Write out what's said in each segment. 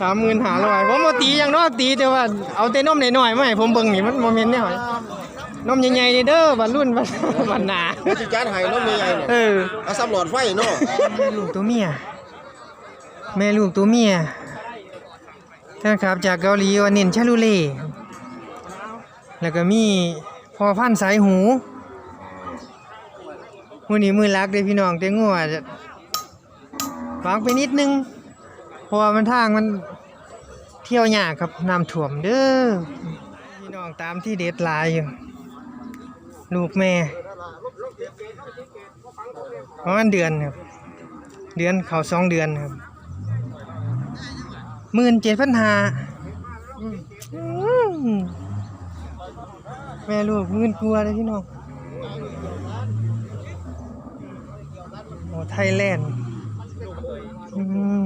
สามหมื่นหาร้อยผมมาตีอย่างเนอกตีแต่ว่าเอาแต่นมหน่อยๆมาให้ผมเบิ่งนี่มันโมเมนต์เนี่ยนมใหญ่ๆนี่เด้อบันรุ่นบันบันหนาผู้จัดการให้น้องเมียใหญ่เนี่ยเออเอาสำหลอดไฟเนาะแม่ลูกตัวเมียแม่ลูกตัวเมียท่านครับจากเกาหลีว่าเน้นชาลูเล่แล้วก็มีพอพันธุ์สายหูมือนี้มือรักเด้พี่น้องแต่งัวจะวางไปนิดนึงเพ ราะว่ามันทางมันเที่ยวยากครับน้ำท่วมเด้อพี่น้องตามที่เด็ดลายอยู่ลูกแม่ประมาณเดือนครับ เดือนเขาสองเดือนครับหมื่นเจ็ดพันหาแม่ลูกหมื่นกลัวเลยพี่น้องโอ้ไทยแลนด์อืม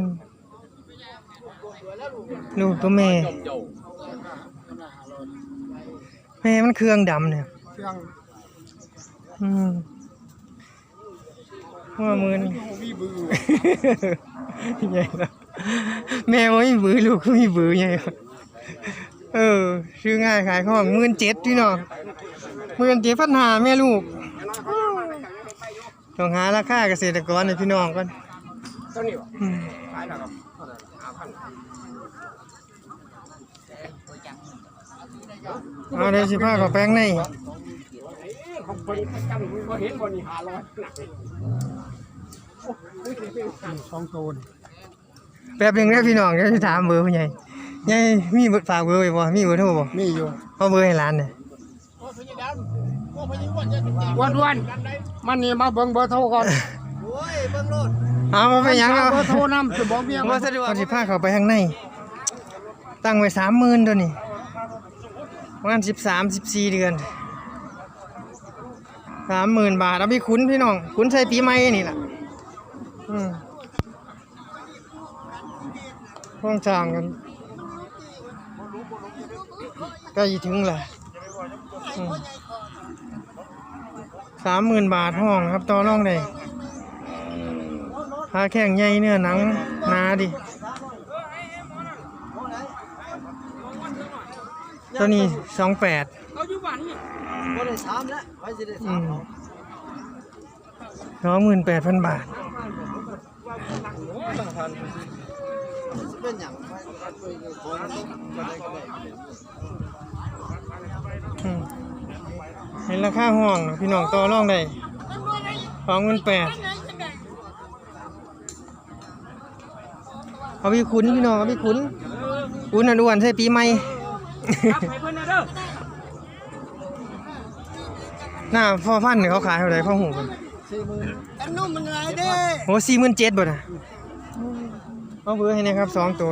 ลูกตัวแม่ แม่มันเครื่องดำเนี่ยอืมว่ามือนใหญ่แล้วแม่ว่ามีบือลูกก็มีบือใหญ่ครับเออซื้อง่ายขายของหมื่นเจ็ดพี่น้องหมื่นเจ็ดพันหาแม่ลูกต้องหาราคาเกษตรกรให้พี่น้องก่อนอืม เอาเดี๋ยวสิพาเขาแป้งในสองโซนแป๊บหนึงนะพี่น้องเดี๋ยวจะถามเบอร์ผู้ใหญ่ใหญ่มีเบอร์ฝากเบอร์ไว้บ่มีเบอร์โทรบ่มีอยู่เอาเบอร์ให้ร้านน่ะวันวันมันนี่มาเบิ่งเบอร์โทรก่อนเอามาไปหยังเอาเบอร์โทรนำจะบอกเมียบ่สะดวกเขาสิพาเขาไปข้างใน ตั้งไว้30,000ตัวนี้ ประมาณ13 14เดือน30,000บาทเอาไปคุ้นพี่น้อง คุ้นใส่ปีใหม่นี่แหละอืมห้องจางกันใกล้ถึงแหละสามหมื่นบาทห้องครับต่อรองได้พาแข่งใหญ่เนื้อหนังนาดิ ตัวนี้สองแปดบ่ได้ถามแล้วไว้สิได้ถามเขาสองหมื่นแปดพันบาท เป็นหยังไว้คุยกันของก็ได้ก็ได้อืมเห็นราคาห้องนะพี่น้องต่อรองได้สองหมื่นแปดเอาพี่ขุนพี่น้องเอาพี่ขุนขุนอันอ้วนใช่ปีใหม่ หน้าพ่อพันธุ์เนี่ยเขาขายเท่าไหร่พ่อหูกันอันนุ่มมันไรเด้โอ้สี่หมื่นเจ็ดบ่นะเอาเบอร์ให้นะครับสองตัว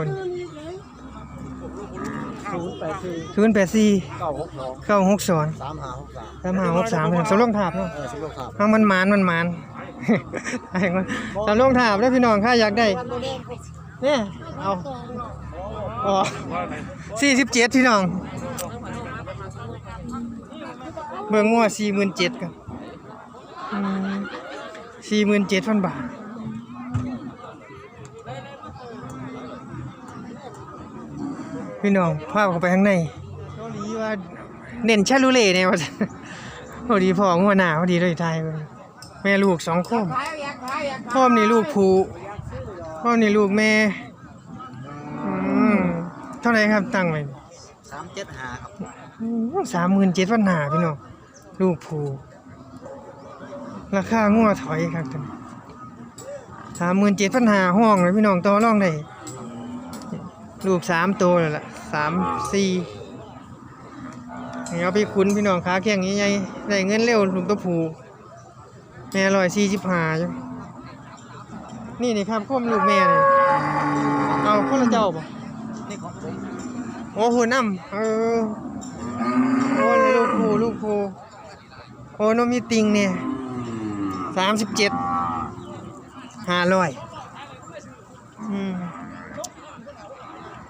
ศูนย์แปดสี่ศูนย์แปดสี่เก้าหกสองเก้าหกสองสามห้าหกสามสามห้าหกสามสำรองถาบเนาะเออสิบหกครับเอามันหมานมันหมานไอ้คนสำรองถาบได้อพี่น้องข้าอยากได้เนี่ยเอา อ๋อสี่สิบเจ็ดพี่น้อง เบิ่งงัวสี่หมื่นเจ็ดกันสี่หมื่นเจ็ดพันบาทพี่น้องพาพเข้าไปข้างในเกาหลีว่าเน้นชาลูเล่เนี่ยว่าพอดีพ่อหัวหน้าพอดีเลยทายแม่ลูกสองโคมโคมนี่ลูกผูโคมนี่ลูกแม่ ท่าไหรครับตั้งไว้สามเจ็ดห้าครับสามหมื่นเจ็ดพันหาพี่น้องลูกผูราคางัวถอยครับท่านสามหมื่นเจ็ดพันหาห้องเลยพี่น้องต่อรองได้ลูกสามตัวเลยล่ะสามสี่นี่เอาไปคุ้นพี่น้องขาแข็งใหญ่ๆได้เงินเร็วลูกตัวผูแม่ลอยสี่สิบห้าอยู่นี่นี่ครับข้อมลูกแม่เลยเอาคนละเจ้าบ่นี่ของผม โอ้โหน้ำเออโอ้ลูกผูลูกผูโอ้นมีติงเนี่ยสามสิบเจ็ดห้าร้อยอืม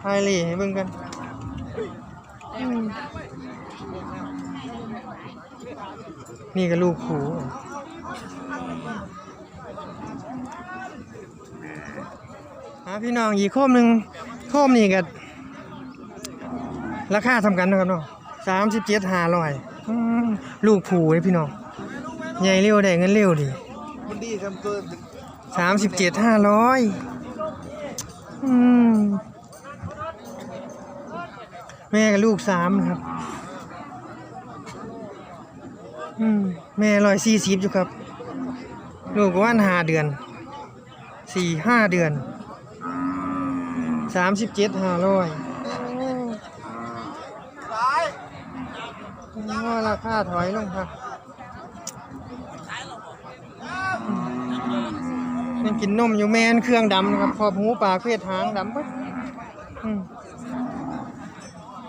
ไฮเลยให้เบิ่งกันนี่ก็ลูกผูอะพี่น้องอีกโคมหนึ่งโคมนี่ก็ ราคาทำกันนะครับเนาะสามสิบเจ็ดห้าร้อยลูกผูเลยพี่น้องใหญ่เร็วได้เงินเร็วดิมันดีกันเกินสามสิบเจ็ดห้าร้อยอืมแม่กับลูกสามครับอืมแม่ร้อยสี่สิบอยู่ครับ ลูกว่านห้าเดือนสี่ห้าเดือนสามสิบเจ็ดห้าร้อย ว่าราคาถอยลงครับยังกินนมอยู่แม่นเครื่องดำนะครับขอบหูปากเพศหางดำปะ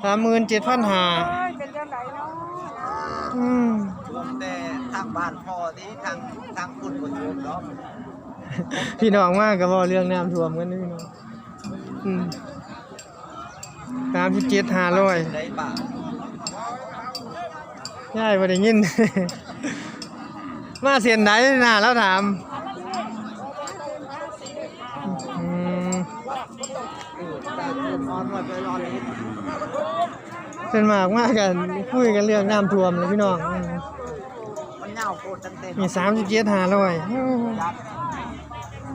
สามหมื่นเจ็ดพันหาอืมแต่ทางบ้านพ่อที่ทางทางคุณคนรู้เนาะพี่น้องมากก็บอกเรื่องน้ำท่วมกันนะพี่น้องสามสิบเจ็ดห้าร้อย ได้ป่ะย่ายมาได้ยิน มาเสียนไหนน่ะแล้วถามอืมเออได้เงินออนหมดไปรอเลยเป็นมากมากกันคุยกันเรื่องน้ำท่วมเลยพี่น้องอืมมันเหงาโคตรจังเต็มมีสามสิบเจ็ดห้าร้อยยัด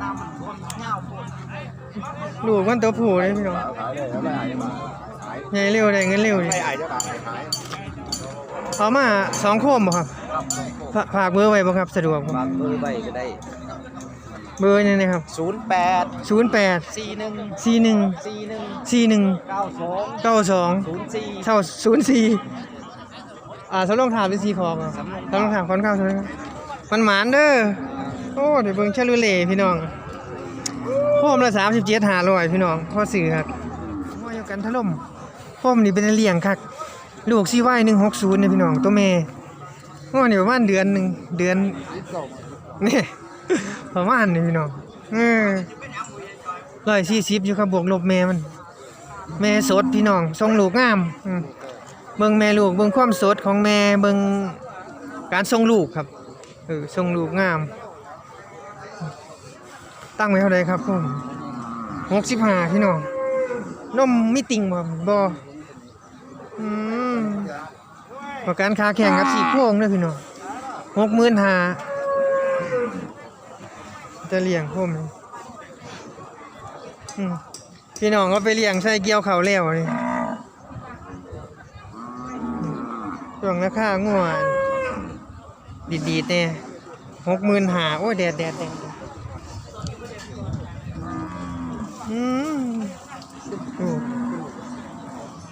น้ำมันท่วมเหงาโคตรลูกมันตัวผู้เลยพี่น้องขายเลยแล้วไม่อายจะมาขายใหญ่เร็วได้เงินเร็วดิไม่อายจะมาขาย เอามาสองโคมบ่ครับครับผมฝฝากเบอร์ไว้บ่ครับสะดวกบ่ฝากเบอร์ไว้ก็ได้เบอร์นี่นะครับศูนย์แปดศูนย์แปดสี่หนึ่งสี่หนึ่งสี่หนึ่งสี่หนึ่งเก้าสองเก้าสองศูนย์สี่ เท่าศูนย์สี่อ่าสำรองถามหรือสีคอครับสำรองถามคอนข้าวใช่ไหมครับมันหมานเด้อ โอ้เดี๋ยวเบิ่งชาลูเล่พี่น้องพ่อมละสามสิบเจ็ดหาร้อยพี่น้องพ่อสื่อครับว่าอยู่กันถล่มพ่อมนี่เป็นเลี้ยงคัก ลูกซีไว้หนึ่งหกศูนย์เนี่ยพี่น้องตัวเมย์ว่านี่ประมาณเดือนหนึ่งเดือนนี่ประมาณนี่พี่น้องเออร้อยสี่สิบอยู่ครับบวกลบแม่มันแม่สดพี่น้องทรงลูกงามอืมเบิ่งแม่ลูกเบิ่งความสดของแม่เบิ่งการทรงลูกครับเออทรงลูกงาม ตั้งไว้เท่าไรครับผมหกสิบห้าพี่น้องนมมิติงบ่บ่อืม ประกันค่าแข่งกับสี่โค้งเด้อพี่น้องหกหมื่นห้าจะเลี้ยงผมนี่อืมพี่น้องก็ไปเลี้ยงใส่เกี่ยวเขาวแล้วนี่ช่วงราคางัวดีๆเนี่ยหกหมื่นหาโอ้ยแดดแดดแดดอืมโอ้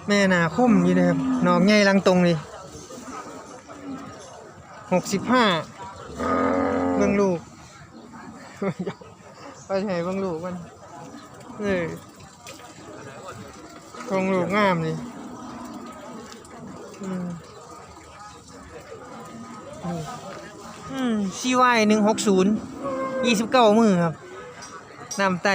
แม่นาคมอยู่เลยครับนอกใหญ่ลังตรงเลยหกสิบห้าเบิ่งลูกไปไหนเบิ่งลูกมันเออทรงลูกงามเลยอืมอืมอืมซีวายหนึ่งหกศูนย์ยี่สิบเก้ามือครับน้ำไต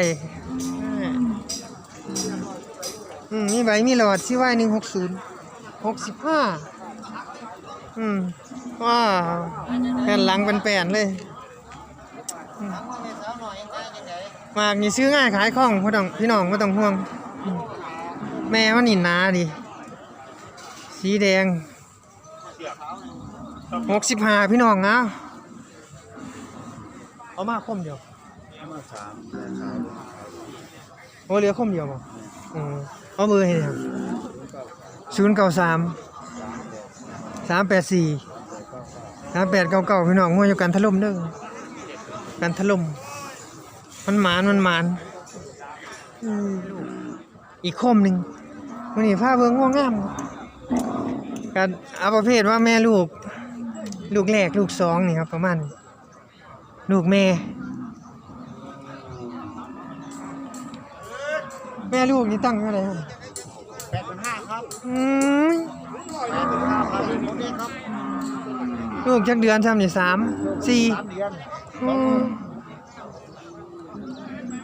อืมมีใบมีหลอดซีวายหนึ่งหกศูนย์หกสิบห้าอืมว้าวแผ่นหลังเป็นแปนเลยอืมมากนี่ซื้อง่ายขายคล่องพ่ต้องพี่น้องไม่ต้องห่วงแม่มันนี่หนาดิสีแดงหกสิบห้าพี่น้องเอาเอามาคมเดียว มาสาม โอ้เหลือคมเดียวบ่อืม เอาเบอร์ให้ครับศูนย์เก้าสามสามแปดสี่สามแปดเก้าเก้าพี่น้องงัวอยู่กันถล่มเด้อกันถล่มมันหมานมันหมานอีกคมหนึ่งวันนี้ผ้าเบิ่งง่วงงามกันเอาประเภทว่าแม่ลูก ลูกแรกลูกสองนี่ครับประมาณนี้ลูกแม่ แม่ลูกนี่ตั้งเท่าไหร่ครับแปดพันห้าครับอืมแปดพันห้าครับเป็นของเด็กครับลูกจักเดือนทำนี่สามสี่สามเดือนอืม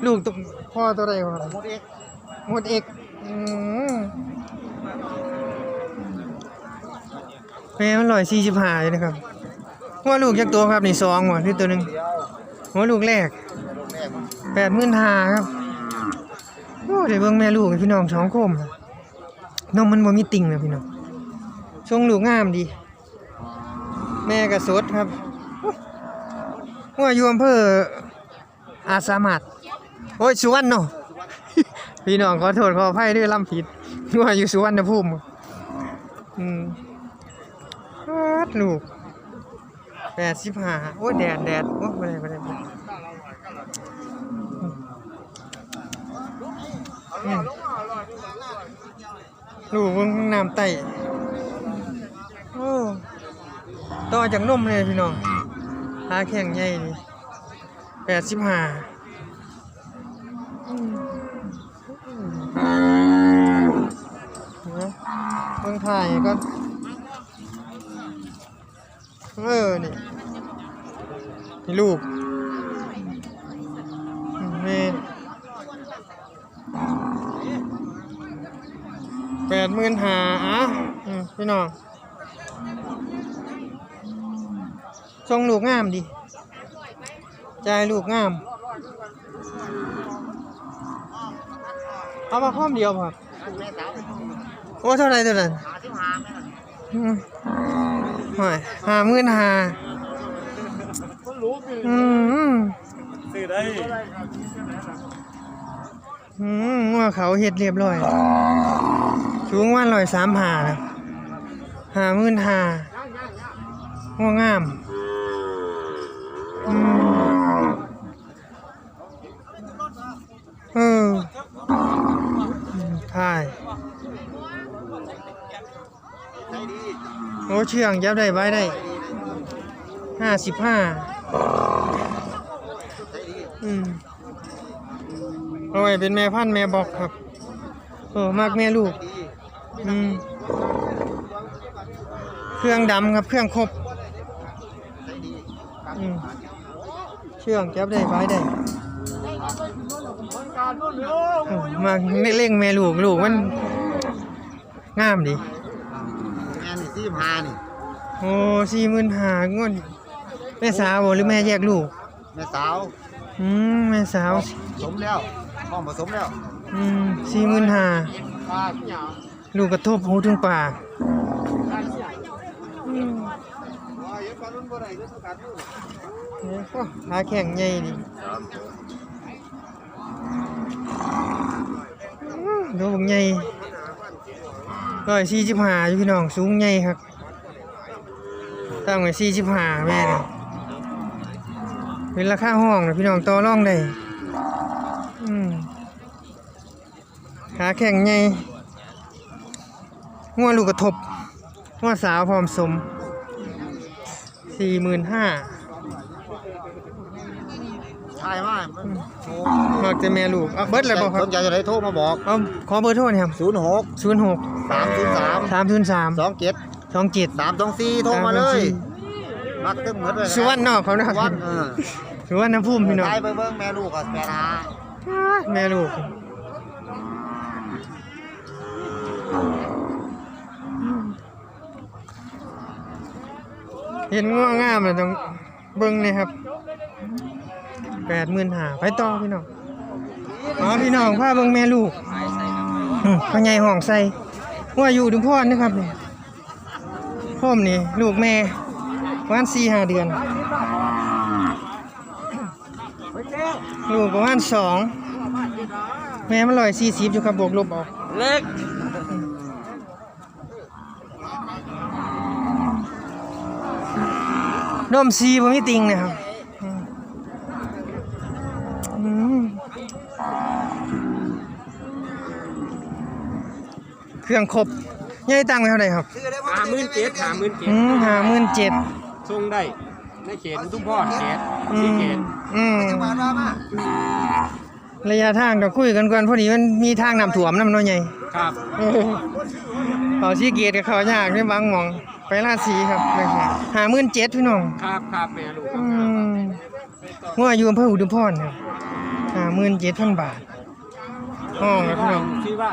ลูกตัวพ่อตัวใดวะของเด็กหมดเอกอืมแม่มันร้อยสี่สิบห้าเลยนะครับว่าลูกจักตัวครับนี่สองว่ะนี่ตัวหนึ่งเดียวหัวลูกแรกลูกแรกมันแปดหมื่นห้าครับโอ้ ได้เบิ่งแม่ลูกพี่น้องสองโคมน่ะนมมันบ่มีติ่งนะพี่น้องทรงลูกงามดี แม่ก็สดครับว่าอยู่อำเภออาสามารถโอ้ยสุวรรณเนาะพี่น้องขอโทษขออภัยด้วยลำผิดว่าอยู่สุวรรณภูมิอืมฮัดลูกแปดสิบห้าโอ้ยแดดแดดโอ้ยไม่ได้ไม่ได้ไม่ไลูกเบิ่งน้ำไตโอ้ต่อจากนมเลยพี่น้องหาแข่งใหญ่นี่แปดสิบห้าเมืองไทยก็เออนี่ นี่ลูกนี่ แปดหมื่นหาอะอืมพี่น้องทรงลูกงามดิใจายลูกงาม เอามาพร้อมเดียวครับแม่สาวโอ้เท่าไรตัวนั้นหาที่หาแม่น่ะอืมห่วยห้าหมื่นห้าคนรู้ดิอืมซื้อได้อืมว่าเขาเฮ็ดเรียบร้อย สูงวันร้อยสามหานะหาหมื่นหาง่วงงามเออถ่ายโอ้เชื่องยับได้ไว้ได้ห้าสิบห้าอืมเอาไว้เป็นแม่พันธุ์แม่บอกครับ เออมากแม่ลูก อืมเครื่องดำครับเครื่องครบใจดีอืมเชื่องจับได้ไว้ได้คนการนู่นเร็วเออมาเล่งแม่ลูกลูกมันงามดิแม่นี่สี่หานี่โอ้สี่หมื่นหางวดแม่สาวบ่หรือแม่แยกลูก แม่สาวอืมแม่สาว สมแล้วห้องผสมแล้ว อืมสี่หมื่นหาป้าพี่หยา ลูกกระทบหูถึงปากอืมว่าแข็งใหญ่ดิดูบักใหญ่ร้อยสี่สิบห้าอยู่พี่น้องสูงใหญ่ครับตั้งไว้สี่สิบห้าแม่นี่เป็นราคาห้องนะพี่น้องต่อร่องได้อืมขาแข็งใหญ่ งัวลูกกระทบงัวสาวพร้อมสมสี่หมื่นห้าใช่มากมันโทรมากแต่แม่ลูกเอาเบิดเลยบ่ครัสบนใจจะได้โทรมาบอกเอาขอเบอร์โทรหน่อยครับศูนย์หกศูนย์หกสามศูนย์สามสามศูนย์สามสองเจ็ดสองเจ็ดสามสองสี่โทรมาเลยมักตึ้งหมดเลยสุวรรณเนอกเขานะสุวรรณเออสุวรรณภูมิพี่น้องไปเบิ่งเบิ่งแม่ลูกกับแม่นาแม่ลูก เห็นง่วงงามเลยต้องเบิ้งนี่ครับแปดหมื่นหาไปต่อพี่น้องอ๋อพี่น้องพาเบิ้งแม่ลูกพ่อใหญ่ห้องใส่ว่าอยู่ดุงพ่อนะครับนี่พ่อมนี่ลูกแม่ประมาณสี่ห้าเดือน ลูกประมาณสองแม่มันลอยสี่สิบอยู่ครับบวกลบออกเล็ก นมซีบ่มีติงนะครับอืมอืมเครื่องครบใหญ่ตังค์ไว้เท่าไหร่ครับหาหมื่นเจ็ดหาหมื่นเจ็ดอืมห้าหมื่นเจ็ดส่งได้ในเขตทุกพ่อเขตอืสี่มเขตอืมจังหวัดว่ามาระยะทางเดี๋ยวคุยกันก่อนพอดีมันมีทางน้ำถ่วมน้ำน้อยใหญ่ครับเออเขาชี้เกียรติกับเขายากในบางหมอง ไปราศีครับห้าหมื่นเจ็ดพี่น้องครับครับแม่ลูกอืมว่าอยู่อำเภออุดมพรครับห้าหมื่นเจ็ดพันบาทห้องครับพี่น้องชื่อว่า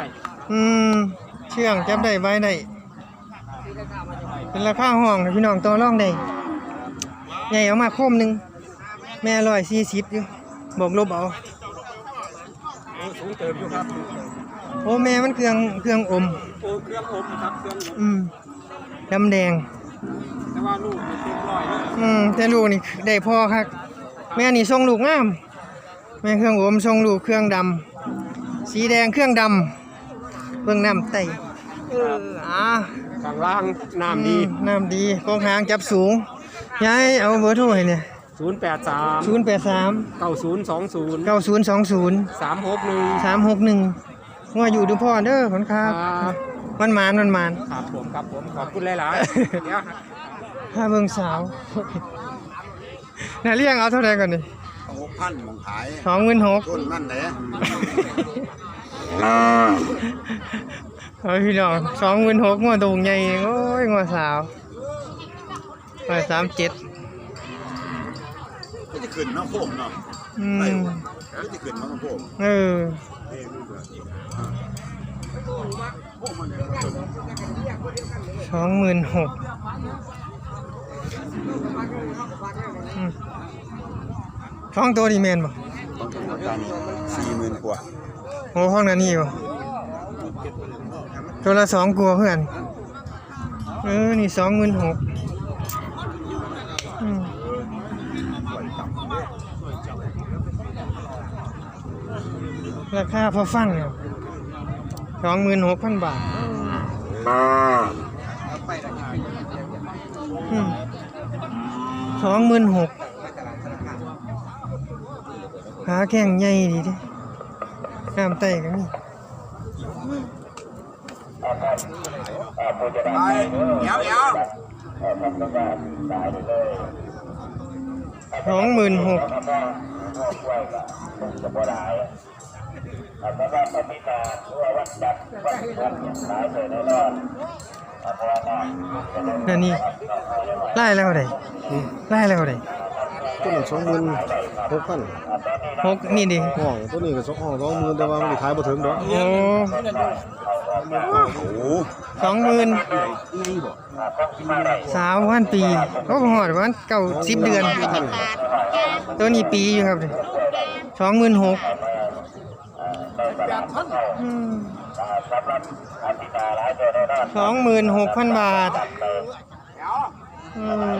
อืมเชื่องจับได้ไว้ได้เป็นราคาห้องครับพี่น้องต่อรองได้ใหญ่เอามาโคมหนึ่งแม่ร้อยสี่สิบอยู่บอกลบเอาโอ้สูงเติมอยู่ครับโอ้แม่มันเครื่องเครื่องอมโอ้เครื่องอบครับเครื่องอบอืม ดำแดง แต่ว่าลูกนี่เต็มร้อยเลยอืมแต่ลูกนี่ได้พ่อครับแม่นี่ทรงลูกงามแม่เครื่องอมทรงลูกเครื่องดำสีแดงเครื่องดำเบิ่งน้ำไตเอออ่า ข้างล่างน้ำดี อืมน้ำดีโครงหางจับสูงยายเอาเบอร์โทรให้เนี่ยศูนย์แปดสามศูนย์แปดสามเก้าศูนย์สองศูนย์เก้าศูนย์สองศูนย์สามหกหนึ่งสามหกหนึ่งว่าอยู่ดูพ่อเด้อผลครับครับ มันมานมันมานครับผมครับผมขอบคุณหลายๆเดี๋ยวถ้าเบิ่งสาวน่าเรียกเอาเท่าไหร่ก่อนดิหกพันมองขายสองหมื่นหกต้นมันไหนเฮ้ยพี่น้องสองหมื่นหกงวดตรงใหญ่เองโอ้ยงวดสาวร้อยสามเจ็ดก็จะขึ้นน้ำโค้งเนาะอืไปมก็จะขึ้นน้ำโค้งเออนี่ดูเถอะ สองหมื่นหกสองตัวดีแมนบ่ต้องถึงกันสี่หมื่นกว่าโอ้ห้องนั้นนี่บ่ตัวละสองกลัวเพื่อน เออ นี่สองหมื่นหกราคาพอฟังเนี่ย สองหมื่นหกพันบาทสองหมื่นหกขาแข้งใหญ่ดีดิน้ำไตกันนี่ไปเดี๋ยวเดี๋ยวสองหมื่นหก นั่นนี่ไล่แล้วไดไล่แล้วไดตัวนี้สองหมื่นหกพันหกนี่ดิห้องตัวนี้ก็สองห้องสองหมื่นแต่ว่ามันขายบ่ถึงดอกโอ้โอ้โหสองหมื่นสามพันปีก็หอดวันเก้าสิบเดือน ตัวนี้ปีอยู่ครับสองหมื่นหก สองหมื่นหกพันบาทอืม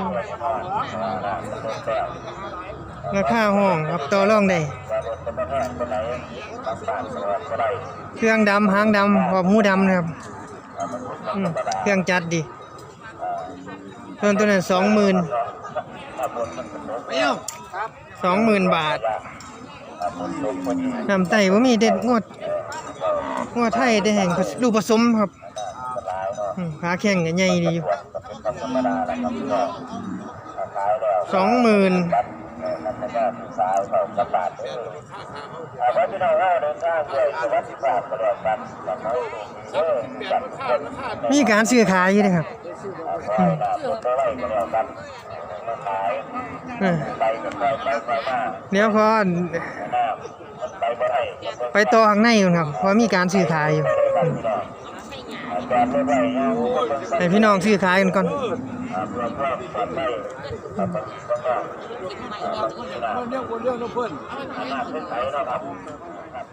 ราคาห้องครับต่อรองได้เครื่องดำหางดำขอบหูดำนะครับอืมเครื่องจัดดีต้นตัวนั้นสองหมื่นเดี๋ยวสองหมื่นบาทน้ำไต่ว่ามีเด็ดงวด งวดไทยได้แห่งลูกผสมครับอืมขาแข็งใหญ่ดีอยู่สองหมื่นมีการซื้อขายอยู่นะครับเออเดี๋ยวพอ ไปต่อข้างในก่อนครับเพราะมีการซื้อขายอยู่ให้พี่น้องซื้อขายกันก่อน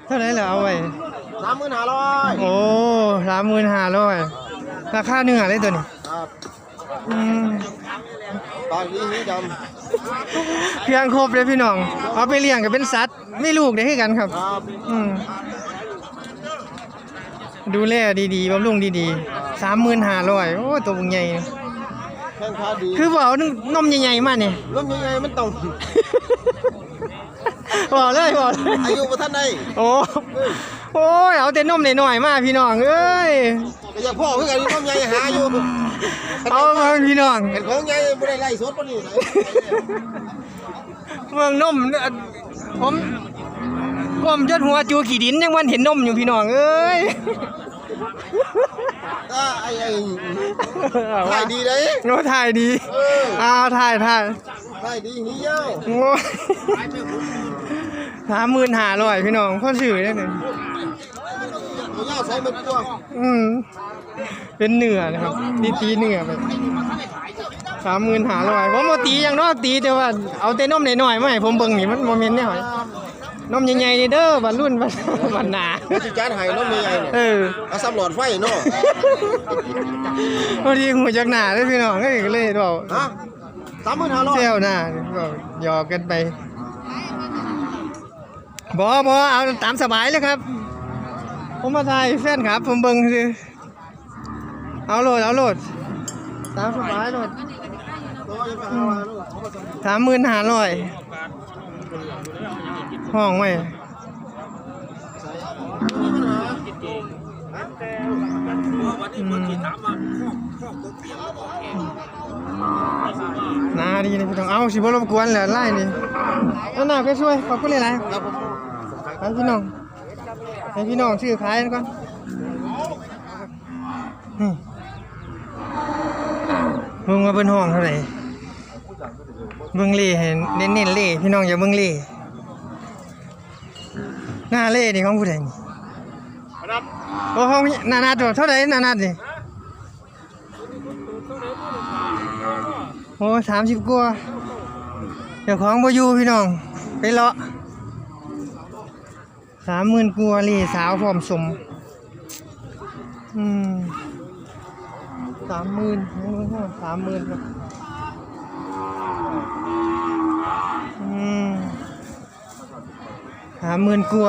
เท่าไหร่เหรอเอาไว้สามหมื่นห้าร้อยโอ้สามหมื่นห้าร้อยราคาเนื้อเลยตัวนี้ครับอืม ตอนนี้หีดเครื่องครบเลยพี่น้อง เอาไปเลี้ยงก็เป็นสัตว์ไม่ลูกได้คือกันครับำครับอืมดูแลดีๆบำรุงดีๆสามหมื่นห้าร้อยโอ้ตัวบุงใหญ่ แข้งขาดีคือว่าเอานมใหญ่ๆมาเนี่ย ล้มยังไงมันต้อง บอกเลยบอกเลย อายุบ่ทันได้โอ้โอ้ยเอาแต่นมหน่อยๆมาพี่น้องเอ้ย ก็อย่าพ่อคือกันล้มใหญ่หาอยู่ เอามาพี่น้องเห็นของใหญ่บ่ได้ไล่สดปานนี้ไหนเมืองนมเอ่อผมผมจนหัวจูขี่ดินยังวันเห็นนมอยู่พี่น้องเอ้ยอ่าไอ้ไอ้ถ่ายดีเด้โอ้ถ่ายดีเอออ่าถ่ายถ่ายถ่ายดีหียาวโอ้ยสามหมื่นห้าร้อยพี่น้องพ่อสื่อได้หนึ่งหี ยาวใส่มันกว้างอืม เป็นเนื้อนะครับ ตีตีเนื้อไปสามหมื่นห้าร้อยผมมาตีอย่างนอกตีแต่ว่าเอาแต่นมหน่อยๆไม่ผมเบิ่งนี่มันโมเมนต์เนี่ยหอยนมใหญ่ๆนี่เด้อบันรุ่นบันบันหนาผู้จัดการให้น้องมีไงเนี่ยเออเอาสำหลอดไฟเนาะพอดีหูจักหนาเด้อพี่น้องเอ้ยก็เลยบอกฮะสามหมื่นห้าร้อยเซลหน้าบอกหยอกกันไปบอบอเอาตามสบายเลยครับ ผมมาถ่ายแฟนครับ ผมเบิ่งคือเอาโหลดเอาโหลดตามสบายโหลดสามหมื่นห้าร้อยห้องไว้นาดีนะพี่น้อง เอาสิบ่รบกวนแหละไล่นี่เอาหน้าไปช่วยขอบคุณหลายๆครับพี่น้อง ให้พี่น้องซื้อขายกันก่อนนี่เบิ่งว่าเป็นห้องเท่าไหร่เบิ่งเล่ให้เน้นๆเล่พี่น้องอย่าเบิ่งเล่หน้าเล่นี่ของผู้ใดนี่โอ้ห้องนานาตัวเท่าไหร่นานานี่โอ้สามสิบกว่าเดี๋ยวของบ่อยู่พี่น้องไปเลาะ สามหมื่นกัวลีสาวพร้อมสม อืมสามหมื่นสามหมื่นครับอืมสามหมื่นกัว